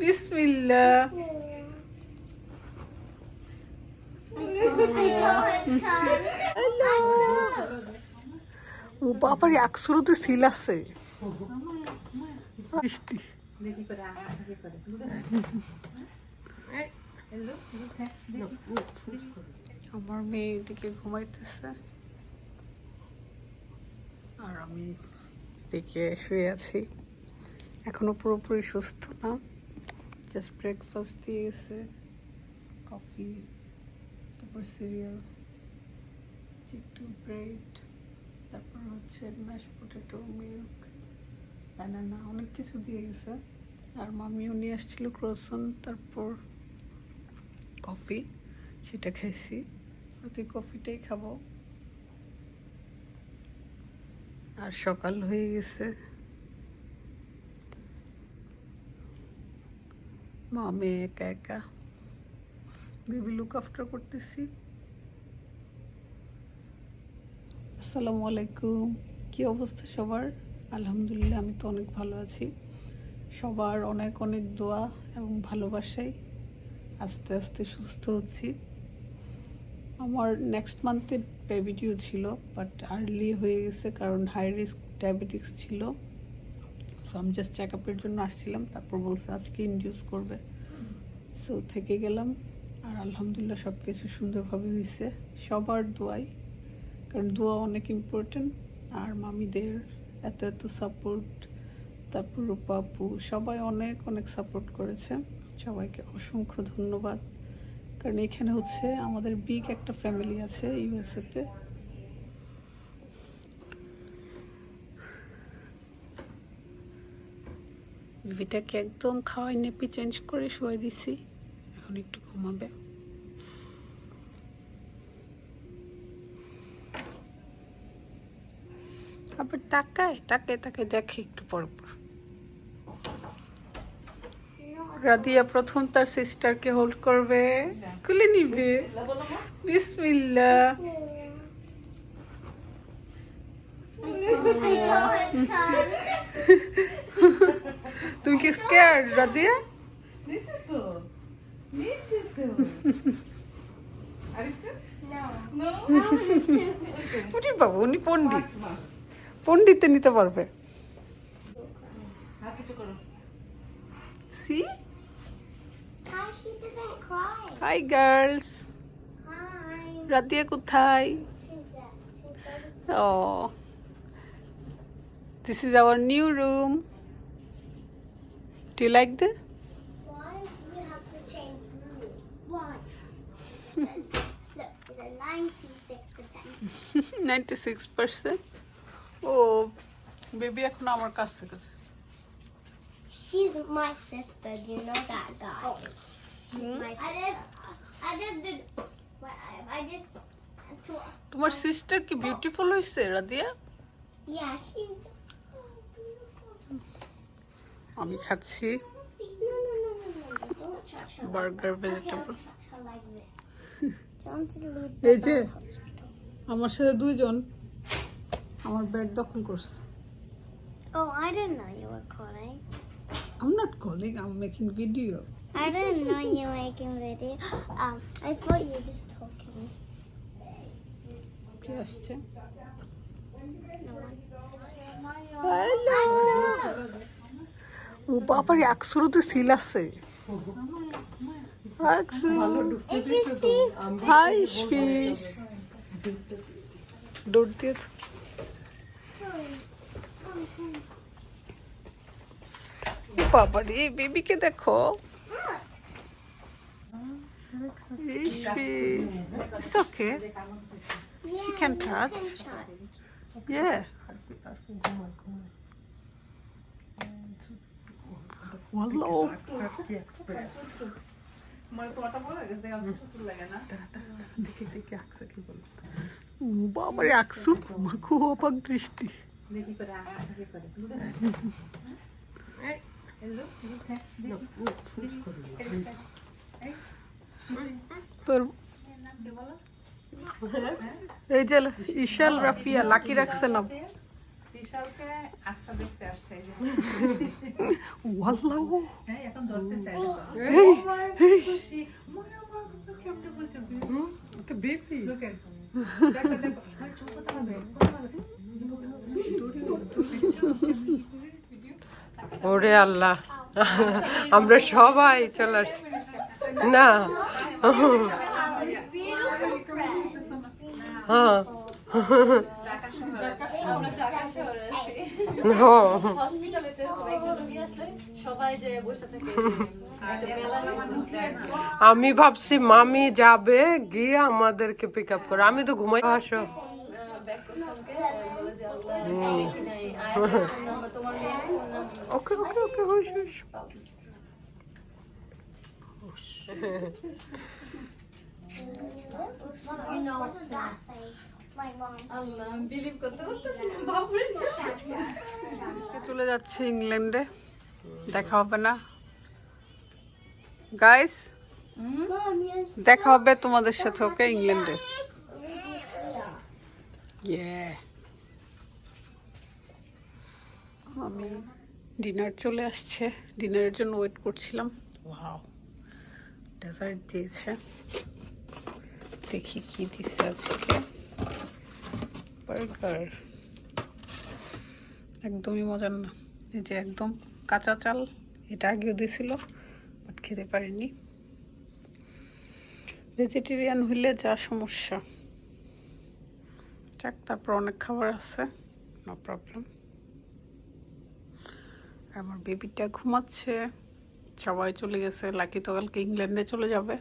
বিসমিল্লা ও বাবার একশোতে সিল আছে। বৃষ্টি আমার মেয়ে এদিকে ঘুমাইতেছে। আর আমি এদিকে শুয়ে আছি। এখনও পুরোপুরি সুস্থ না। জাস্ট ব্রেকফাস্ট দিয়ে গেছে কফি তারপর সিরিয়াল একটু ব্রেড তারপর হচ্ছে ম্যাশ পটেটো মিল্ক ব্যানানা অনেক কিছু দিয়ে গেছে। আর মামিও নিয়ে আসছিল ক্রোসন তারপর কফি সেটা খাইছি। হয়তো কফিটাই খাব। আর সকাল হয়ে গেছে। মা মেয়ে একা একা বেবি লুক আফটার করতেছি। আসসালামু আলাইকুম। কি অবস্থা সবার? আলহামদুলিল্লাহ, আমি তো অনেক ভালো আছি। সবার অনেক অনেক দোয়া এবং ভালোবাসাই। আস্তে আস্তে সুস্থ হচ্ছি। আমার নেক্সট মান্থে ডায়াবেটিও ছিল বাট আর্লি হয়ে গেছে কারণ হাই রিস্ক ডায়াবেটিক্স ছিল। সো আমি জাস্ট চেক আপের জন্য আসছিলাম, তারপর বলছে আজকে ইনডিউস করবে। সো থেকে গেলাম, আর আলহামদুলিল্লাহ সব কিছু সুন্দরভাবে হয়েছে সবার দোয়াই, কারণ দোয়া অনেক ইম্পর্টেন্ট আর মামিদের এত এত সাপোর্ট তারপর রূপাপু সবাই অনেক অনেক সাপোর্ট করেছে। সবাইকে অসংখ্য ধন্যবাদ। কারণ এখানে হচ্ছে আমাদের বিগ একটা ফ্যামিলি আছে ইউএসএতে বেবিটাকে একদম খাওয়াই নেপি চেঞ্জ করে শুয়ে দিছি। এখন একটু ঘুমাবে। আবার তাকায় তাকায় তাকে দেখে একটু পর পর। রাদিয়া প্রথম তার সিস্টারকে হোল্ড করবে। খুলে নিবে। বিসমিল্লা তুমি কি স্কেয়ার রাদিয়া নিচে তো নিচে তো আরেকটা উনি বাবু উনি পণ্ডিত। পণ্ডিতে নিতে পারবে। হাত কিছু করো। সি. Hi girls Hi. কোথায়? Goes, Oh, this Do you like this? Why do we have to change room? Why? Look, it's a 96%. Ninety six percent O baby এখন আমার কাছ থেকে She's my sister. Do you know that, guys? She's my sister. I just, I just did. I, I just. তোমার sister কি beautiful হয়েছে Radiya Yeah, she's so beautiful. আমি খাচ্ছি. Don't. Burger vegetable. Don't এই যে আমার সাথে দুইজন আমার বেড দখল করছে Oh, I didn't know you were calling. I'm not calling, I'm making video. I didn't know you were making video. Um, I thought you were just talking. কে আসছে No one. ও বাবার একশোতে সিল আছে দৌড় দিয়ে বাবা রে বেবিকে দেখো It's okay. yeah, She can touch. Yeah. Wallah. মানে তোমারটা বলা গেছে দেখা ছোট লাগে না দেখে দেখে আকসা কি বল ও বাবারে আকসু মাখু অবাক দৃষ্টি দেখি করে আশা কি করে তোর এই যে ইশাল রাফিয়া লাকি রাখছে না বিশালকে আশা দেখতে আসছে ওয়াল্লাহ। হ্যাঁ এখন ধরতে চাই খুশি। মনে কেমনে বুঝে The baby. Look at দেখো দেখো। আর চোখ কোথা হবে ওরে আল্লাহ। আমরা সবাই চলে আসছি। না। হ্যাঁ। আমি ভাবছি মামি যাবে গিয়ে আমাদেরকে পিক আপ করে। আমি তো ঘুমাই আসো। ব্যাক করছনকে বলে যে আল্লাহ দেখি নাই। আর ফোন নাম্বার তোমার মেয়ের ফোন নাম্বার ওকে ওকে ওকে হুশ হুশ You know that thing. চলে যাচ্ছে ইংল্যান্ডে দেখা হবে না। গাইস দেখা হবে তোমাদের সাথে ওকে ইংল্যান্ডে। ইয়ে আমি ডিনার চলে আসছে ডিনারের জন্য ওয়েট করছিলাম। ওয়াও ডেজার্ট দিয়েছে। দেখি কি দিচ্ছে আজকে। বার্গার একদমই মজার না। এই যে একদম কাঁচা চাল, এটা আগেও দিয়েছিল বাট খেতে পারিনি। ভেজিটেরিয়ান হইলে যা সমস্যা। যাক, তারপর অনেক খাবার আছে নো প্রবলেম আমার বেবিটা ঘুমাচ্ছে, সবাই চলে গেছে, লাকি তো কালকে ইংল্যান্ডে চলে যাবে।